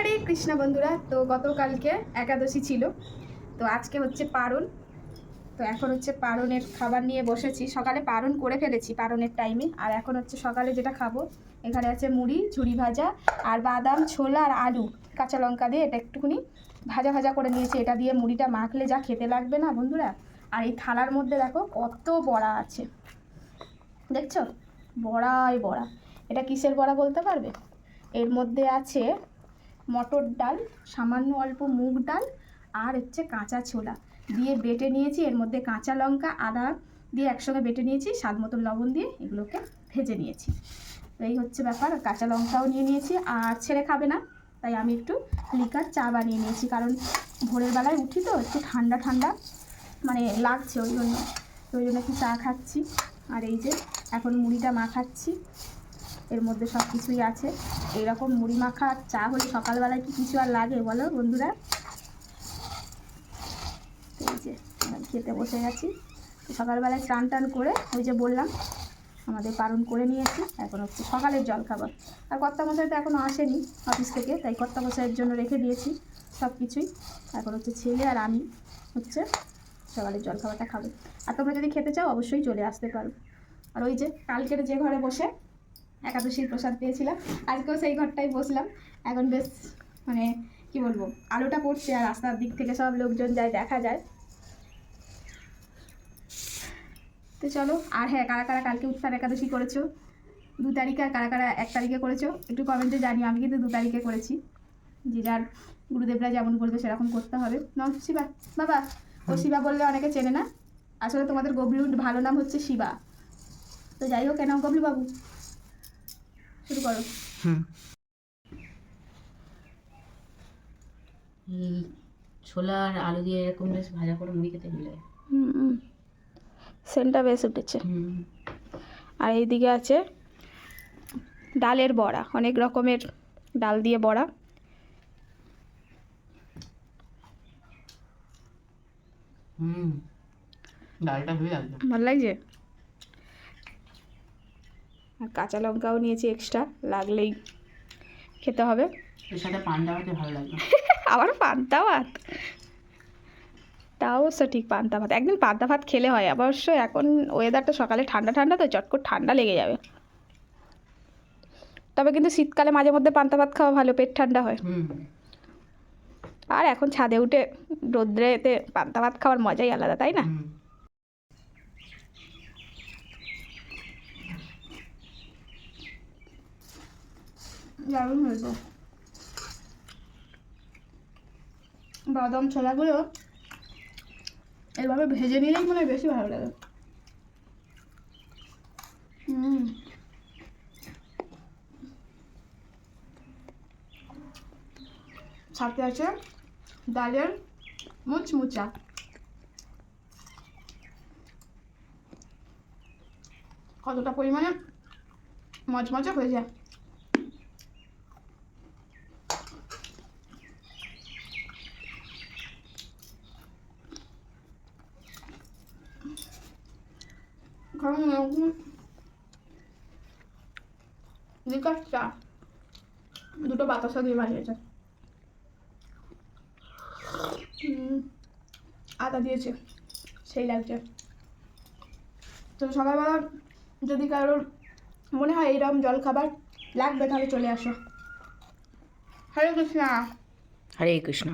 হরে কৃষ্ণ বন্ধুরা, তো গতকালকে একাদশী ছিল, তো আজকে হচ্ছে পারণ। তো এখন হচ্ছে পারণের খাবার নিয়ে বসেছি। সকালে পারণ করে ফেলেছি পারণের টাইমে আর এখন হচ্ছে সকালে যেটা খাব, এখানে আছে মুড়ি ঝুড়ি ভাজা আর বাদাম, ছোলা আর আলু। কাঁচা লঙ্কা দিয়ে এটা একটুখানি ভাজা ভাজা করে নিয়েছি। এটা দিয়ে মুড়িটা মাখলে যা খেতে লাগবে না বন্ধুরা? আর এই থালার মধ্যে দেখো কত বড়া আছে। দেখছ? বড়াই বড়া। এটা কিসের বড়া বলতে পারবে? এর মধ্যে আছে মটর ডাল, সামান্য অল্প মুগ ডাল আর হচ্ছে কাঁচা ছোলা। দিয়ে বেটে নিয়েছি, এর মধ্যে কাঁচা লঙ্কা, আদা দিয়ে একসঙ্গে বেটে নিয়েছি, স্বাদ মতো লবণ দিয়ে এগুলোকে ভেজে নিয়েছি। তো এই হচ্ছে ব্যাপার, কাঁচা লঙ্কাও নিয়ে নিয়েছি, আর ছেড়ে খাবে না, তাই আমি একটু লিকার চা বানিয়ে নিয়েছি, কারণ ভোরের বেলায় উঠি তো, একটু ঠান্ডা ঠান্ডা মানে লাগছে ওই জন্য। তো ওই জন্য একটু চা খাচ্ছি, আর এই যে এখন মুড়িটা মাখাচ্ছি। এর মধ্যে সব কিছুই আছে। এইরকম মুড়ি মাখা আর চা হলে সকালবেলায় কি কিছু আর লাগে বলো বন্ধুরা? এই যে খেতে বসে গেছি। সকালবেলায় স্নান টান করে, ওই যে বললাম, আমাদের পালন করে নিয়েছি। এখন হচ্ছে সকালের জল খাবার আর কর্তা মশাই তো এখনও আসেনি অফিস থেকে, তাই কর্তা মশাইয়ের জন্য রেখে দিয়েছি সব কিছুই। এখন হচ্ছে ছেলে আর আমি হচ্ছে সকালের জল খাবারটা খাব। আর তোমরা যদি খেতে চাও, অবশ্যই চলে আসতে পারো। আর ওই যে, কালকের যে ঘরে বসে একাদশীর প্রসাদ পেয়েছিলাম। আজকেও সেই ঘরটাই বসলাম। এখন বেশ মানে কি বলব, আলোটা পড়ছে আর রাস্তার দিক থেকে সব লোকজন যায়, দেখা যায়। তো চলো, আর হ্যাঁ কারা কারা কালকে উত্তার একাদশী করেছ? দু তারিখে আর কারা কারা এক তারিখে করেছ? একটু কমেন্টে জানিও, আমি কিন্তু দু তারিখে করেছি। যে যার গুরুদেবরা যেমন বলবে সেরকম করতে হবে। ন, শিবা, বাবা, ও শিবা বললে অনেকে চেনে না। আসলে তোমাদের গভীর ভালো নাম হচ্ছে শিবা। তো যাই হোক, কেন গবলু বাবু শুরু করো। হুম। এই ছোলা আর আলু দিয়ে এরকম বেশ ভাজা করে মুড়ি খেতে সেন্টটা বেশ উঠেছে। হুম। আর এইদিকে আছে ডালের বড়া অনেক রকমের ডাল দিয়ে বড়া। হুম। ডালটা হয়ে ভালো লাগছে? আর কাঁচা লঙ্কাও নিয়েছি এক্সট্রা লাগলেই খেতে হবে। এর সাথে পান্ডা হতে ভালো লাগবে? আবার পান্তা ভাত তা অবশ্য ঠিক পান্তা ভাত একদিন পান্তা ভাত খেলে হয় অবশ্য এখন ওয়েদারটা সকালে ঠান্ডা ঠান্ডা তো চটকট ঠান্ডা লেগে যাবে। তবে কিন্তু শীতকালে মাঝে মধ্যে পান্তা ভাত খাওয়া ভালো পেট ঠান্ডা হয়। আর এখন ছাদে উঠে রোদ্রেতে পান্তা ভাত খাওয়ার মজাই আলাদা তাই না? দারুণ হয়েছে। বাদাম ছোলাগুলো এভাবে ভেজে নিলেই মনে হয় বেশি ভালো লাগে। হুম। সাথে আছে ডালের মুচমুচা। কতটা পরিমাণে মচমচে হয়ে যায়। লিকার চা দুটো বাতাসা দিয়ে বানিয়েছে আদা দিয়েছে সেই লাগছে তো সকালবেলা যদি কারোর মনে হয় এইরকম জল খাবার লাগবে তাহলে চলে আসো হরে কৃষ্ণা হরে কৃষ্ণ